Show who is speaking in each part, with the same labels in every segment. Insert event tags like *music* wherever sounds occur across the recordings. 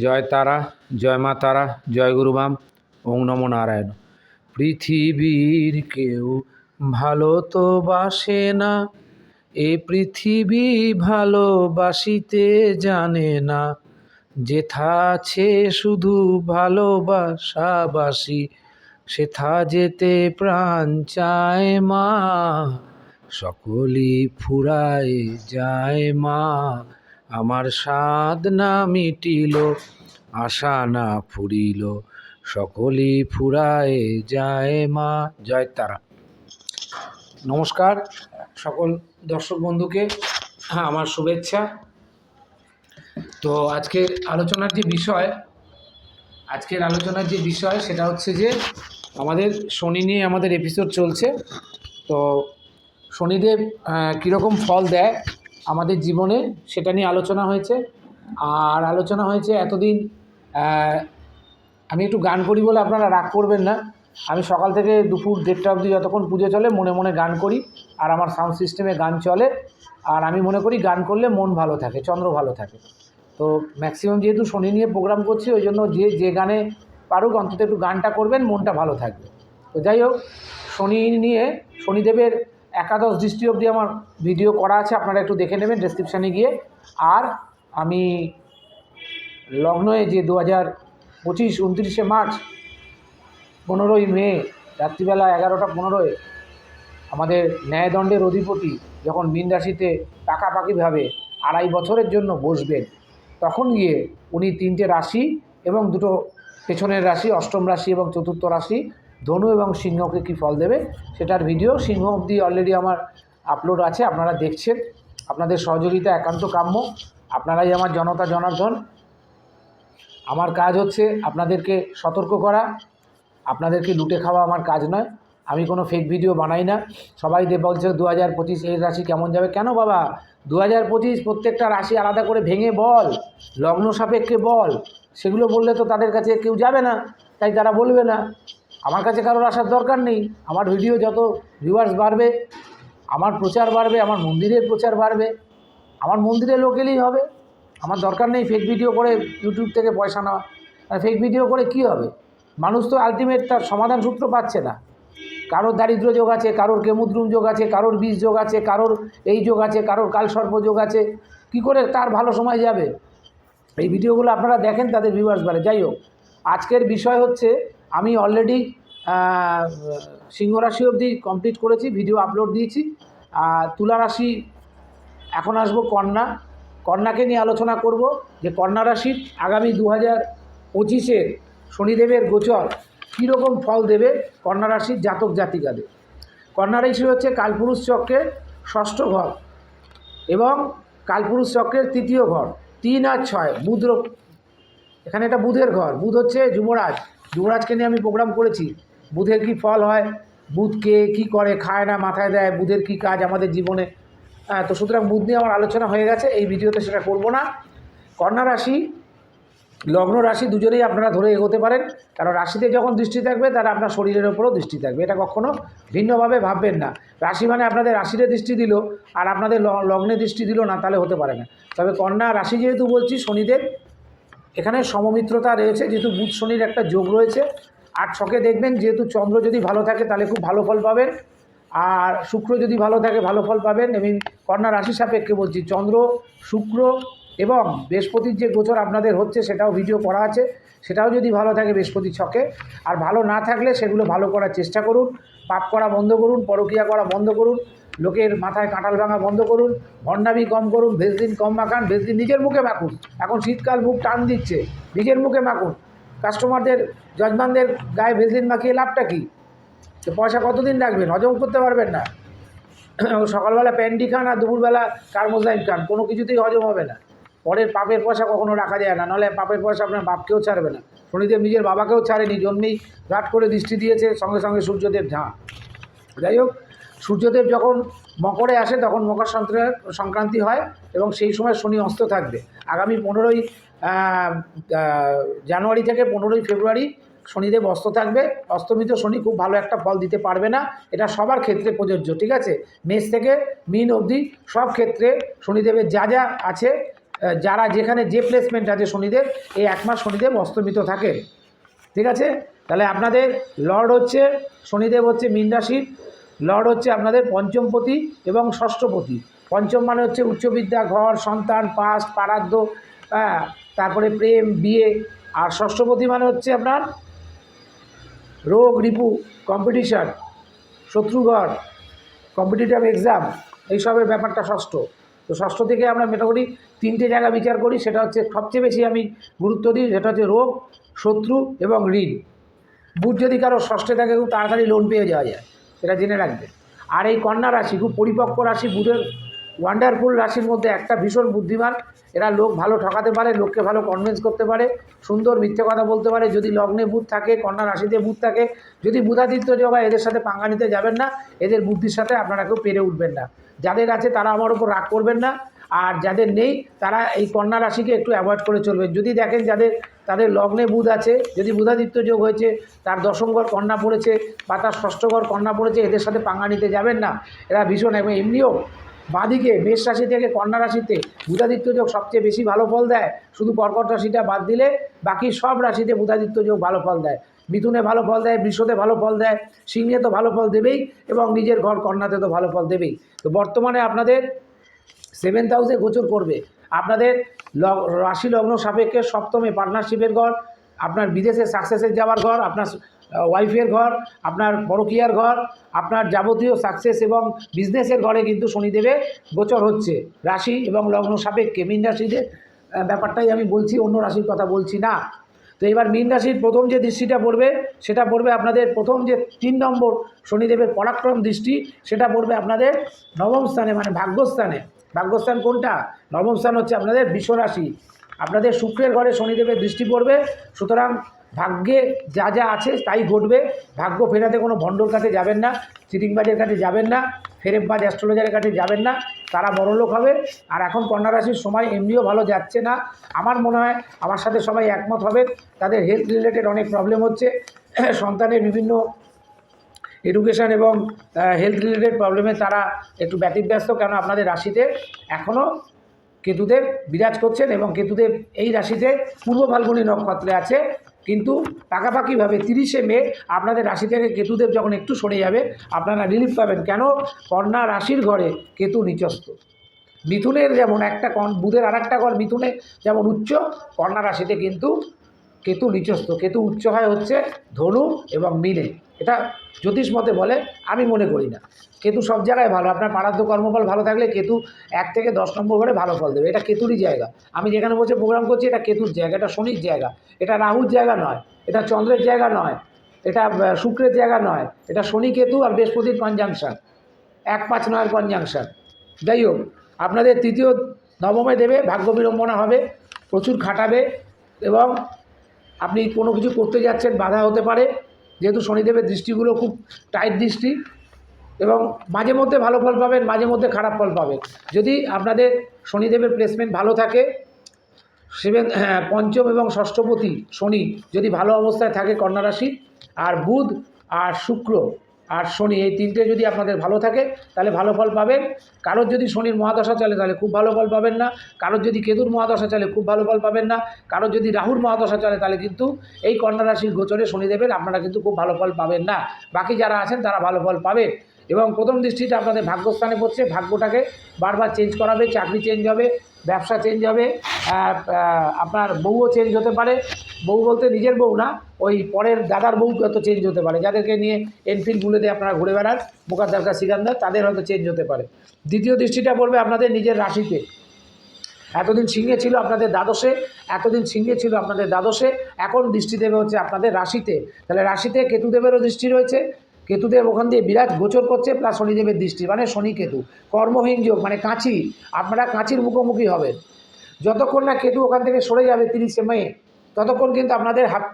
Speaker 1: জয় তারা, জয় মা তারা, জয় গুরুবাম ওং নমো নারায়ণ। পৃথিবীর কেউ ভালো তো বাসে না, এ পৃথিবী ভালোবাসিতে জানে না। যেথা আছে শুধু ভালোবাসা ভালোবাসাবাসি সেথা যেতে প্রাণ চায় মা। সকলই ফুরায় যায় মা। আমার স্বাদ না মিটিল, আশা না ফুরিল, সকলই ফুরায় যায় মা। জয় তারা। নমস্কার সকল দর্শক বন্ধুকে হ্যাঁ আমার শুভেচ্ছা। তো আজকের আলোচনার যে বিষয়, আজকের আলোচনার যে বিষয় সেটা হচ্ছে যে, আমাদের শনি নিয়ে আমাদের এপিসোড চলছে। তো শনিদেব কীরকম ফল দেয় আমাদের জীবনে সেটা নিয়ে আলোচনা হয়েছে। আর আলোচনা হয়েছে এতদিন আমি একটু গান করি বলে আপনারা রাগ করবেন না। আমি সকাল থেকে দুপুর দেড়টা অবধি যতক্ষণ পুজো চলে, মনে মনে গান করি আর আমার সাউন্ড সিস্টেমে গান চলে। আর আমি মনে করি গান করলে মন ভালো থাকে, চন্দ্র ভালো থাকে। তো ম্যাক্সিমাম যেহেতু শনি নিয়ে প্রোগ্রাম করছি, ওই জন্য যে যে গানে পারুক, অন্তত একটু গানটা করবেন, মনটা ভালো থাকবে। তো যাই হোক, শনি নিয়ে, শনিদেবের একাদশ দৃষ্টি অবধি আমার ভিডিও করা আছে, আপনারা একটু দেখে নেবেন ডেসক্রিপশানে গিয়ে। আর আমি লগ্নয়ে যে দু হাজার পঁচিশ উনত্রিশে মার্চ, পনেরোই মে, রাত্রিবেলা এগারোটা পনেরোয় আমাদের ন্যায়দণ্ডের অধিপতি যখন মীন রাশিতে পাকাপাকিভাবে আড়াই বছরের জন্য বসবেন, তখন গিয়ে উনি তিনটে রাশি এবং দুটো পেছনের রাশি, অষ্টম রাশি এবং চতুর্থ রাশি ধনু এবং সিংহকে কী ফল দেবে সেটার ভিডিও সিংহ অবধি অলরেডি আমার আপলোড আছে, আপনারা দেখছেন। আপনাদের সহযোগিতা একান্ত কাম্য। আপনারাই আমার জনতা, জনার্দন। আমার কাজ হচ্ছে আপনাদেরকে সতর্ক করা। আপনাদেরকে লুটে খাওয়া আমার কাজ নয়। আমি কোনো ফেক ভিডিও বানাই না। সবাই দে বলছে দু হাজার পঁচিশ এর রাশি কেমন যাবে? কেন বাবা? দু হাজার পঁচিশ প্রত্যেকটা রাশি আলাদা করে ভেঙে বল, লগ্ন সাপেক্ষে বল। সেগুলো বললে তো তাদের কাছে কেউ যাবে না, তাই তারা বলবে না। আমার কাছে কারোর আসার দরকার নেই। আমার ভিডিও যত ভিউয়ার্স বাড়বে, আমার প্রচার বাড়বে, আমার মন্দিরের প্রচার বাড়বে, আমার মন্দিরে লোক এলেই হবে। আমার দরকার নেই ফেক ভিডিও করে ইউটিউব থেকে পয়সা নেওয়া। ফেক ভিডিও করে কি হবে? মানুষ তো আলটিমেট তার সমাধান সূত্র পাচ্ছে না। কারোর দারিদ্র যোগ আছে, কারোর কেমুদ্রুম যোগ আছে, কারোর বিষ যোগ আছে, কারোর এই যোগ আছে, কারোর কালসর্প যোগ আছে। কি করে তার ভালো সময় যাবে? এই ভিডিওগুলো আপনারা দেখেন তাদের ভিউয়ার্স বাড়ে। যাই হোক, আজকের বিষয় হচ্ছে আমি অলরেডি সিংহ রাশি অবধি কমপ্লিট করেছি ভিডিও আপলোড দিয়েছি। আর তুলা রাশি এখন আসব কন্যা। কন্যাকে নিয়ে আলোচনা করব যে কন্যা রাশির আগামী দু হাজার পঁচিশের শনিদেবের গোচর কীরকম ফল দেবে কন্যা রাশির জাতক জাতিকাদের। কন্যা রাশি হচ্ছে কালপুরুষ চক্রের ষষ্ঠ ঘর এবং কালপুরুষ চক্রের তৃতীয় ঘর, তিন আর ছয়, বুধ এখানে এটা বুধের ঘর, বুধ হচ্ছে যুবরাজ। যুবরাজকে নিয়ে আমি প্রোগ্রাম করেছি। বুধের কি ফল হয় বুধকে কি করে, খায় না, মাথায় দেয়, বুধের কি কাজ আমাদের জীবনে? হ্যাঁ তো সুতরাং বুধ নিয়ে আমার আলোচনা হয়ে গেছে, এই ভিডিওতে সেটা করব না। কন্যা রাশি, লগ্ন রাশি দুজনেই আপনারা ধরে এগোতে পারেন, কারণ রাশিতে যখন দৃষ্টি থাকবে, তারা আপনার শরীরের ওপরও দৃষ্টি থাকবে। এটা কখনো ভিন্নভাবে ভাববেন না। রাশি মানে আপনাদের রাশিতে দৃষ্টি দিল, আর আপনাদের লগ্নে দৃষ্টি দিল না, তাহলে হতে পারে না। তবে কন্যা রাশি যেহেতু বলছি, শনিদেব এখানে সমমিত্রতা রয়েছে, যেহেতু বুধ শনির একটা যোগ রয়েছে। আর ছকে দেখবেন, যেহেতু চন্দ্র যদি ভালো থাকে, তাহলে খুব ভালো ফল পাবেন। আর শুক্র যদি ভালো থাকে, ভালো ফল পাবেন। এবং কন্যা রাশি সাপেক্ষে বলছি, চন্দ্র, শুক্র এবং বৃহস্পতির যে গোচর আপনাদের হচ্ছে, সেটাও ভিডিও করা আছে। সেটাও যদি ভালো থাকে বৃহস্পতির ছকে। আর ভালো না থাকলে, সেগুলো ভালো করার চেষ্টা করুন। পাপ করা বন্ধ করুন, পরকিয়া করা বন্ধ করুন। লোকের মাথায় কাঁঠাল ভাঙা বন্ধ করুন, ভণ্ডামি কম করুন ভেজদিন কম মাখান ভেজদিন নিজের মুখে মাখুন। এখন শীতকাল মুখ টান দিচ্ছে, নিজের মুখে মাখুন। কাস্টমারদের যজমানদের গায়ে ভেজলিন মাখিয়ে লাভটা কী? তো পয়সা কতদিন রাখবেন? হজম করতে পারবেন না। সকালবেলা প্যান্টি খান আর দুপুরবেলা কার্মোজাইন খান, কোনো কিছুতেই হজম হবে না। পরের পাপের পয়সা কখনো রাখা যায় না, নাহলে পাপের পয়সা আপনার বাপকেও ছাড়বে না। শনিদেব নিজের বাবাকেও ছাড়েনি জন্মেই ঘাট করে দৃষ্টি দিয়েছে, সঙ্গে সঙ্গে সূর্যদেব ঝাঁ। যাই হোক সূর্যদেব যখন মকরে আসে, তখন মকর সংক্রা- সংক্রান্তি হয় এবং সেই সময় শনি অস্ত থাকবে। আগামী পনেরোই জানুয়ারি থেকে পনেরোই ফেব্রুয়ারি শনিদেব অস্ত থাকবে। অস্তমিত শনি খুব ভালো একটা ফল দিতে পারবে না। এটা সবার ক্ষেত্রে প্রযোজ্য, ঠিক আছে? মেষ থেকে মিন অবধি সব ক্ষেত্রে শনিদেবের যা যা আছে যারা যেখানে যে প্লেসমেন্ট আছে শনিদেব, এই এক মাস শনিদেব অস্তমিত থাকে। ঠিক আছে? তাহলে আপনাদের লর্ড হচ্ছে, শনিদেব হচ্ছে মীন রাশির লর্ড হচ্ছে আপনাদের পঞ্চমপতি এবং ষষ্ঠপতি। পঞ্চম মানে হচ্ছে উচ্চবিদ্যা, ঘর, সন্তান পাস পারাদ্য হ্যাঁ তারপরে প্রেম, বিয়ে। আর ষষ্ঠপতি মানে হচ্ছে আপনার রোগ, রিপু কম্পিটিশান শত্রুঘর কম্পিটিটিভ এক্সাম এইসবের ব্যাপারটা ষষ্ঠ। তো ষষ্ঠ থেকে আমরা মোটামুটি তিনটে জায়গা বিচার করি, সেটা হচ্ছে সবচেয়ে বেশি আমি গুরুত্ব দিই, সেটা হচ্ছে রোগ, শত্রু এবং ঋণ। বুধ যদি কারও ষষ্ঠে থাকে, খুব তাড়াতাড়ি লোন পেয়ে যাওয়া যায়। সেটা জেনে রাখবে। আর এই কন্যা রাশি, খুব পরিপক্ক রাশি, বুধের ওয়ান্ডারফুল রাশির মধ্যে একটা ভীষণ বুদ্ধিমান। এরা লোক ভালো ঠকাতে পারে, লোককে ভালো কনভিন্স করতে পারে, সুন্দর মিথ্যে কথা বলতে পারে। যদি লগ্নে বুধ থাকে, কন্যা রাশিতে বুধ থাকে, যদি বুধাদিত্য যোগ এদের সাথে পাঙ্গা নিতে যাবেন না, এদের বুদ্ধির সাথে আপনারা কেউ পেরে উঠবেন না। যাদের আছে তারা আমার উপর রাগ করবেন না, আর যাদের নেই, তারা এই কন্যা রাশিকে একটু অ্যাভয়েড করে চলবেন। যদি দেখেন যাদের তাদের লগ্নে বুধ আছে। যদি বুধাদিত্য যোগ হয়েছে, তার দশম ঘর কন্যা পড়েছে বা তার ষষ্ঠ ঘর কন্যা পড়েছে, এদের সাথে পাঙ্গা নিতে যাবেন না। এরা ভীষণ এবং এমনিও বাঁদিকে মেষ রাশি থেকে কন্যা রাশিতে বুধাদিত্য যোগ সবচেয়ে বেশি ভালো ফল দেয়। শুধু কর্কট রাশিটা বাদ দিলে বাকি সব রাশিতে বুধাদিত্য যোগ ভালো ফল দেয়। মিথুনে ভালো ফল দেয়, বৃষতে ভালো ফল দেয়, সিংহে তো ভালো ফল দেবেই এবং নিজের ঘর কন্যাতে তো ভালো ফল দেবেই। তো বর্তমানে আপনাদের সেভেন্থ হাউসে গোচর করবে। আপনাদের রাশি লগ্ন সাপেক্ষে সপ্তমে পার্টনারশিপের ঘর, আপনার বিদেশে সাকসেসের যাওয়ার ঘর, আপনার ওয়াইফের ঘর, আপনার পরকীয়ার ঘর, আপনার যাবতীয় সাকসেস এবং বিজনেসের ঘরে কিন্তু শনিদেবে গোচর হচ্ছে। রাশি এবং লগ্ন সাপেক্ষে মীন রাশিদের ব্যাপারটাই আমি বলছি, অন্য রাশির কথা বলছি না। তো এবার মীন রাশির প্রথম যে দৃষ্টিটা পড়বে, সেটা পড়বে আপনাদের প্রথম যে তিন নম্বর শনিদেবের পরাক্রম দৃষ্টি, সেটা পড়বে আপনাদের নবম স্থানে মানে ভাগ্যস্থানে। ভাগ্যস্থান কোনটা? নবম স্থান হচ্ছে আপনাদের বিশ্বরাশি আপনাদের শুক্রের ঘরে শনিদেবের দৃষ্টি পড়বে। সুতরাং ভাগ্যে যা যা আছে তাই ঘটবে। ভাগ্য ফেরাতে কোনো ভণ্ডর কাছে যাবেন না, চিটিংবাজের কাছে যাবেন না ফেরেববাজ অ্যাস্ট্রোলজারের কাছে যাবেন না, তারা বড়লোক হবে। আর এখন কন্যা রাশির সময় এমনিও ভালো যাচ্ছে না। আমার মনে হয় আমার সাথে সবাই একমত হবে। তাদের হেলথ রিলেটেড অনেক প্রবলেম হচ্ছে। *clears throat* সন্তানের বিভিন্ন এডুকেশন এবং হেলথ রিলেটেড প্রবলেমে তারা একটু ব্যতিব্যস্ত, কেন আপনাদের রাশিতে এখনও কেতুদেব বিরাজ করছেন এবং কেতুদেব এই রাশিতে পূর্ব ফাল্গুনী নক্ষত্রে আছে। কিন্তু পাকাপাকিভাবে তিরিশে মে আপনাদের রাশি থেকে কেতুদেব যখন একটু সরে যাবে, আপনারা রিলিফ পাবেন। কেন? কন্যা রাশির ঘরে কেতু নিচস্ত মিথুনের যেমন একটা কন, বুধের আর একটা ঘর মিথুনে যেমন উচ্চ, কন্যা রাশিতে কিন্তু কেতু নিচস্থ। কেতু উচ্চ হয় হচ্ছে ধনু এবং মিনে। এটা জ্যোতিষ মতে বলে, আমি মনে করি না। কেতু সব জায়গায় ভালো, আপনার পারাদ্য কর্মফল ভালো থাকলে কেতু এক থেকে দশ নম্বর ঘরে ভালো ফল দেবে। এটা কেতুরই জায়গা। আমি যেখানে বসে প্রোগ্রাম করছি, এটা কেতুর জায়গা, এটা শনির জায়গা, এটা রাহুর জায়গা নয়, এটা চন্দ্রের জায়গা নয়, এটা শুক্রের জায়গা নয়, এটা শনি কেতু আর বৃহস্পতির কনজাংশন এক পাঁচ নয়ের কনজাংশন যাই হোক, আপনাদের তৃতীয় নবমে দেবে, ভাগ্য বিড়ম্বনা হবে, প্রচুর খাটাবে এবং আপনি কোনো কিছু করতে যাচ্ছেন, বাধা হতে পারে। যেহেতু শনিদেবের দৃষ্টিগুলো খুব টাইট দৃষ্টি এবং মাঝে মধ্যে ভালো ফল পাবেন, মাঝে মধ্যে খারাপ ফল পাবেন। যদি আপনাদের শনিদেবের প্লেসমেন্ট ভালো থাকে সেভেন হ্যাঁ পঞ্চম এবং ষষ্ঠপতি শনি যদি ভালো অবস্থায় থাকে কন্যা রাশি, আর বুধ আর শুক্র আর শনি এই তিনটে যদি আপনাদের ভালো থাকে, তাহলে ভালো ফল পাবেন। কারোর যদি শনির মহাদশা চলে, তাহলে খুব ভালো ফল পাবেন না। কারোর যদি কেতুর মহাদশা চলে, খুব ভালো ফল পাবেন না। কারোর যদি রাহুর মহাদশা চলে, তাহলে কিন্তু এই কন্যা রাশির গোচরে শনিদেবের আপনারা কিন্তু খুব ভালো ফল পাবেন না। বাকি যারা আছেন, তারা ভালো ফল পাবেন এবং প্রথম দৃষ্টিতে আপনাদের ভাগ্যস্থানে পড়ছে, ভাগ্যটাকে বারবার চেঞ্জ করাবে, চাকরি চেঞ্জ হবে, ব্যবসা চেঞ্জ হবে আপনার বউও চেঞ্জ হতে পারে। বউ বলতে নিজের বউ না, ওই পরের দাদার বউ হয়তো চেঞ্জ হতে পারে। যাদেরকে নিয়ে এনফিল্ড বুলেতে আপনারা ঘুরে বেড়ান মোকাদ্দারকা সিকান্দার তাদের হয়তো চেঞ্জ হতে পারে। দ্বিতীয় দৃষ্টিটা পড়বে আপনাদের নিজের রাশিতে। এতদিন সিংহে ছিল আপনাদের দ্বাদশে, এতদিন সিংহে ছিল আপনাদের দ্বাদশে, এখন দৃষ্টি দেবে হচ্ছে আপনাদের রাশিতে। তাহলে রাশিতে কেতুদেবেরও দৃষ্টি রয়েছে কেতুদেব ওখান দিয়ে বিরাট গোচর করছে, প্লাস শনিদেবের দৃষ্টি মানে শনি কেতু। কর্মহীন যোগ মানে কাঁচি, আপনারা কাঁচির মুখোমুখি হবেন। যতক্ষণ না কেতু ওখান থেকে সরে যাবে তিরিশে মে, ততক্ষণ কিন্তু আপনাদের হাত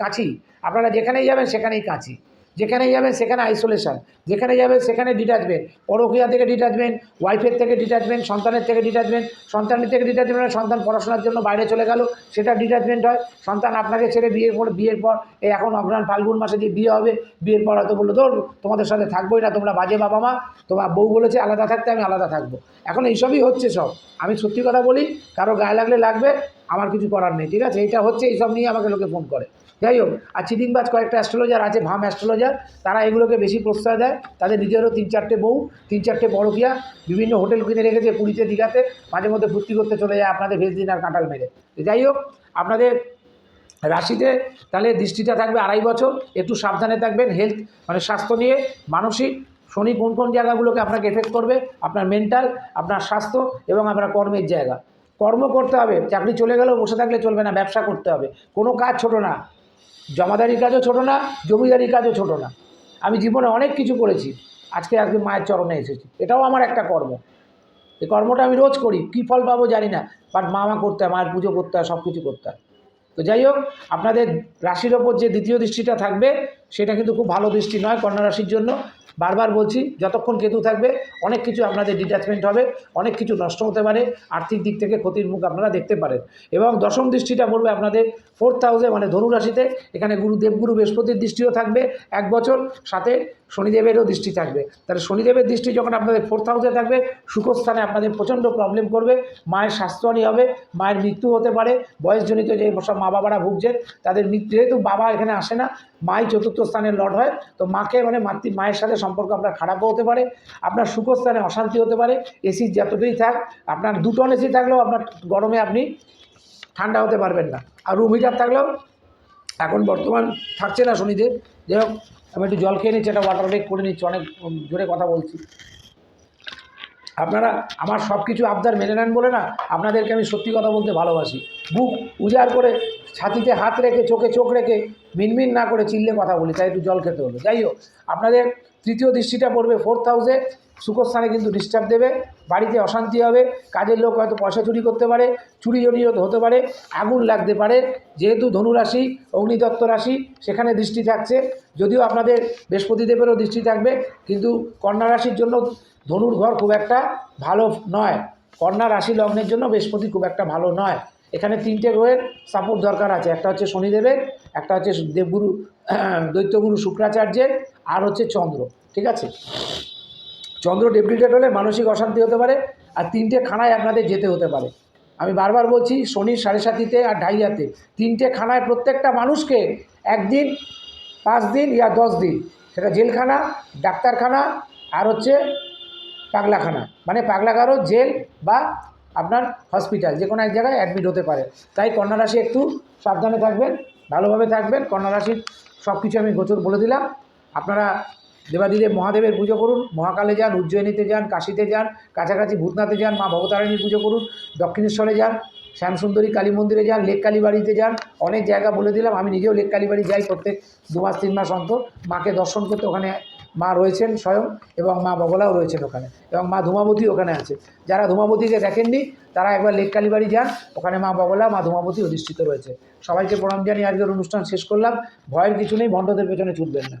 Speaker 1: কাঁচি। আপনারা যেখানেই যাবেন সেখানেই কাঁচি। যেখানে যাবেন সেখানে আইসোলেশন যেখানে যাবেন সেখানে ডিটাচমেন্ট পরকীয়া থেকে ডিটাচমেন্ট ওয়াইফের থেকে ডিটাচমেন্ট সন্তানের থেকে ডিটাচমেন্ট সন্তানের থেকে ডিটাচমেন্ট মানে সন্তান পড়াশোনার জন্য বাইরে চলে গেল, সেটা ডিটাচমেন্ট হয়। সন্তান আপনাকে ছেড়ে বিয়ের পর বিয়ের পর, এই এখন অগ্রাণ ফাল্গুন মাসে যে বিয়ে হবে, বিয়ের পর হয়তো বলল, ধর, তোমাদের সাথে থাকবোই না, তোমরা বাজে বাবা মা, তোমার বউ বলেছে আলাদা থাকতে, আমি আলাদা থাকব। এখন এইসবই হচ্ছে সব। আমি সত্যি কথা বলি, কারও গায়ে লাগলে লাগবে আমার কিছু করার নেই, ঠিক আছে? এটা হচ্ছে, এইসব নিয়ে আমাকে লোকে ফোন করে। যাই হোক, আর চিটিংবাজ কয়েকটা অ্যাস্ট্রোলজার আছে, ভাম অ্যাস্ট্রোলজার তারা এগুলোকে বেশি প্রশ্রয় দেয়। তাদের নিজেরও তিন চারটে বউ, তিন চারটে পরকিয়া, বিভিন্ন হোটেল কিনে রেখেছে পুরীতে, দীঘাতে, মাঝে মধ্যে ফুর্তি করতে চলে যায় আপনাদের ভেজ দিন আর কাঁঠাল মেরে। যাই হোক, আপনাদের রাশিতে তাহলে দৃষ্টিটা থাকবে আড়াই বছর, একটু সাবধানে থাকবেন। হেলথ মানে স্বাস্থ্য নিয়ে, মানসিক, শনি কোন কোন জায়গাগুলোকে আপনাকে এফেক্ট করবে, আপনার মেন্টাল আপনার স্বাস্থ্য এবং আপনার কর্মের জায়গা। কর্ম করতে হবে, চাকরি চলে গেলেও বসে থাকলে চলবে না, ব্যবসা করতে হবে। কোনো কাজ ছোট না। জমাদারির কাজও ছোট না, জমিদারির কাজও ছোট না। আমি জীবনে অনেক কিছু করেছি, আজকে আজকে মায়ের চরণে এসেছি। এটাও আমার একটা কর্ম। এই কর্মটা আমি রোজ করি, কী ফল পাবো জানি না বাট মা মা করতে হয়, মায়ের পুজো করতে হয় সব কিছু করতে হয়। তো যাই হোক, আপনাদের রাশির ওপর যে দ্বিতীয় দৃষ্টিটা থাকবে, সেটা কিন্তু খুব ভালো দৃষ্টি নয় কন্যা রাশির জন্য। বারবার বলছি, যতক্ষণ কেতু থাকবে, অনেক কিছু আপনাদের ডিট্যাচমেন্ট হবে, অনেক কিছু নষ্ট হতে পারে, আর্থিক দিক থেকে ক্ষতির মুখ আপনারা দেখতে পারেন। এবং দশম দৃষ্টিটা পড়বে আপনাদের ফোর্থ হাউসে মানে ধনুরাশিতে, এখানে গুরু দেবগুরু বৃহস্পতির দৃষ্টিও থাকবে, এক বছর, সাথে শনিদেবেরও দৃষ্টি থাকবে। তাহলে শনিদেবের দৃষ্টি যখন আপনাদের ফোর্থ হাউসে থাকবে, সুখস্থানে আপনাদের প্রচণ্ড প্রবলেম করবে। মায়ের স্বাস্থ্যহানি হবে, মায়ের মৃত্যু হতে পারে, বয়সজনিত যে সব মা বাবারা ভুগছেন, তাদের মৃত্যু, যেহেতু বাবা এখানে আসে না, মাই চতুর্থ স্থানে লর্ড হয়, তো মাকে মানে মাতৃ, মায়ের সাথে সম্পর্ক আপনার খারাপও হতে পারে, আপনার সুখস্থানে অশান্তি হতে পারে এসি যতটাই থাক, আপনার দু টন এসি থাকলেও আপনার গরমে আপনি ঠান্ডা হতে পারবেন না। আর রুম হিটার থাকলেও এখন বর্তমান থাকছে না শনিদেব। যাই হোক আমি একটু জল খেয়ে নিচ্ছি, একটা ওয়াটার ব্রেক করে নিচ্ছি, অনেক জোরে কথা বলছি। আপনারা আমার সব কিছু আবদার মেনে নেন বলে না, আপনাদেরকে আমি সত্যি কথা বলতে ভালোবাসি। বুক উজাড় করে ছাতিতে হাত রেখে, চোখে চোখ রেখে মিনমিন না করে চিল্লে কথা বলি, তাই একটু জল খেতে হলো। যাই হোক, আপনাদের তৃতীয় দৃষ্টিটা পড়বে ফোর্থ হাউসে সুখস্থানে কিন্তু ডিস্টার্ব দেবে, বাড়িতে অশান্তি হবে, কাজের লোক হয়তো পয়সা চুরি করতে পারে, চুরি জড়িয়ে হতে পারে, আগুন লাগতে পারে, যেহেতু ধনুরাশি, অগ্নিদত্ত রাশি, সেখানে দৃষ্টি থাকছে, যদিও আপনাদের বৃহস্পতিদেবেরও দৃষ্টি থাকবে, কিন্তু কন্যা রাশির জন্য ধনুর ঘর খুব একটা ভালো নয়, কন্যা রাশি লগ্নের জন্য বৃহস্পতি খুব একটা ভালো নয়, এখানে তিনটে গ্রহের সাপোর্ট দরকার আছে, একটা হচ্ছে শনিদেবের, একটা হচ্ছে দেবগুরু, *clears throat* দৈত্যগুরু শুক্রাচার্যের, আর হচ্ছে চন্দ্র, ঠিক আছে? চন্দ্র ডেপ্রিটেড হলে মানসিক অশান্তি হতে পারে, আর তিনটে খানায় আপনাদের যেতে হতে পারে। আমি বারবার বলছি শনির সাড়ে সাতিতে আর ঢাইয়াতে, তিনটে খানায় প্রত্যেকটা মানুষকে একদিন, পাঁচ দিন ইয়া দশ দিন, সেটা জেলখানা, ডাক্তারখানা, আর হচ্ছে পাগলাখানা। মানে পাগলাগারও জেল বা আপনার হসপিটাল, যে কোনো এক জায়গায় অ্যাডমিট হতে পারে। তাই কন্যা রাশি একটু সাবধানে থাকবেন, ভালোভাবে থাকবেন। কন্যা রাশির সব কিছু আমি গোচর বলে দিলাম। আপনারা দেবাদিদেব মহাদেবের পুজো করুন, মহাকালে যান, উজ্জয়িনীতে যান, কাশীতে যান, কাছাকাছি ভূতনাথে যান, মা ভবতারিণীর পুজো করুন, দক্ষিণেশ্বরে যান, শ্যামসুন্দরী কালী মন্দিরে যান, লেক কালীবাড়িতে যান, অনেক জায়গা বলে দিলাম, আমি নিজেও লেক কালীবাড়ি যাই প্রত্যেক দু মাস, তিন মাস অন্তর, মাকে দর্শন করতে ওখানে মা রয়েছেন স্বয়ং, এবং মা বগলাও রয়েছেন ওখানে, এবং মা ধূমাবতী ওখানে আছে। যারা ধূমাবতীকে দেখেননি, তারা একবার লেক কালীবাড়ি যান, ওখানে মা বগলা, মা ধূমাবতী অধিষ্ঠিত রয়েছে। সবাইকে প্রণাম জানিয়ে আজকের অনুষ্ঠান শেষ করলাম, ভয়ের কিছু নেই, ভণ্ডদের পেছনে ছুটবেন না।